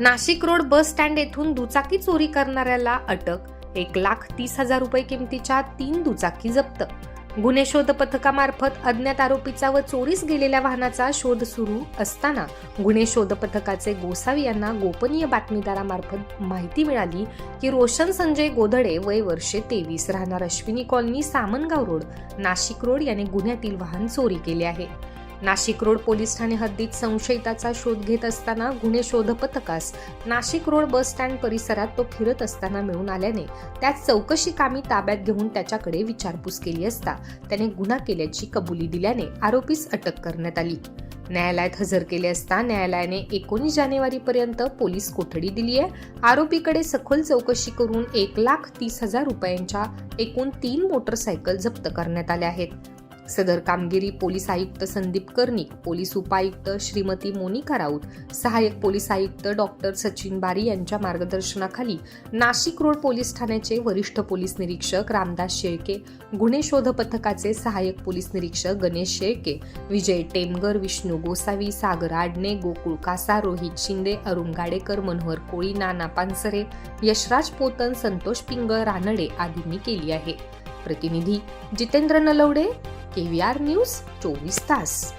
Nashik road bus stand येथून दुचाकी चोरी करणाऱ्याला अटक एक लाख तीस हजार रुपये किमतीच्या तीन दुचाकी जप्त. गुन्हे शोध पथकामार्फत अज्ञात आरोपीचा व चोरीस गेलेल्या वाहनाचा शोध सुरू असताना गुन्हे शोध पथकाचे गोसावी यांना गोपनीय बातमीदारामार्फत माहिती मिळाली की रोशन संजय गोधडे वय वर्षे तेवीस राहणार Ashwini colony Samangaon road Nashik road याने गुन्ह्यातील वाहन चोरी केले आहे. नाशिक रोड पोलीस ठाणे हद्दीत संशयिताचा शोध घेत असताना गुन्हे शोध पथकास नाशिक रोड बस स्टँड परिसरात तो फिरत असताना मिळून आल्याने त्यात चौकशी कामी ताब्यात घेऊन त्याच्याकडे विचारपूस केली असता त्याने गुन्हा केल्याची कबुली दिल्याने आरोपीस अटक करण्यात आली. न्यायालयात हजर केले असता न्यायालयाने एकोणीस जानेवारीपर्यंत पोलीस कोठडी दिली आहे. आरोपीकडे सखोल चौकशी करून एक लाख तीस हजार रुपयांच्या एकूण तीन मोटरसायकल जप्त करण्यात आल्या आहेत. सदर कामगिरी पोलीस आयुक्त संदीप कर्णिक पोलीस उपायुक्त श्रीमती मोनिका राऊत सहाय्यक पोलीस आयुक्त डॉक्टर सचिन बारी यांच्या मार्गदर्शनाखाली नाशिक रोड पोलीस ठाण्याचे वरिष्ठ पोलीस निरीक्षक रामदास शेळके गुन्हे शोध पथकाचे सहाय्यक पोलीस निरीक्षक गणेश शेळके विजय टेमगर विष्णू गोसावी सागर आडणे गोकुळ कासा रोहित शिंदे अरुण गाडेकर मनोहर कोळी नाना पानसरे यशराज पोतन संतोष पिंगळ रानडे आदींनी केली आहे. प्रतिनिधी Jitendra Nalawade enviar news tu estás.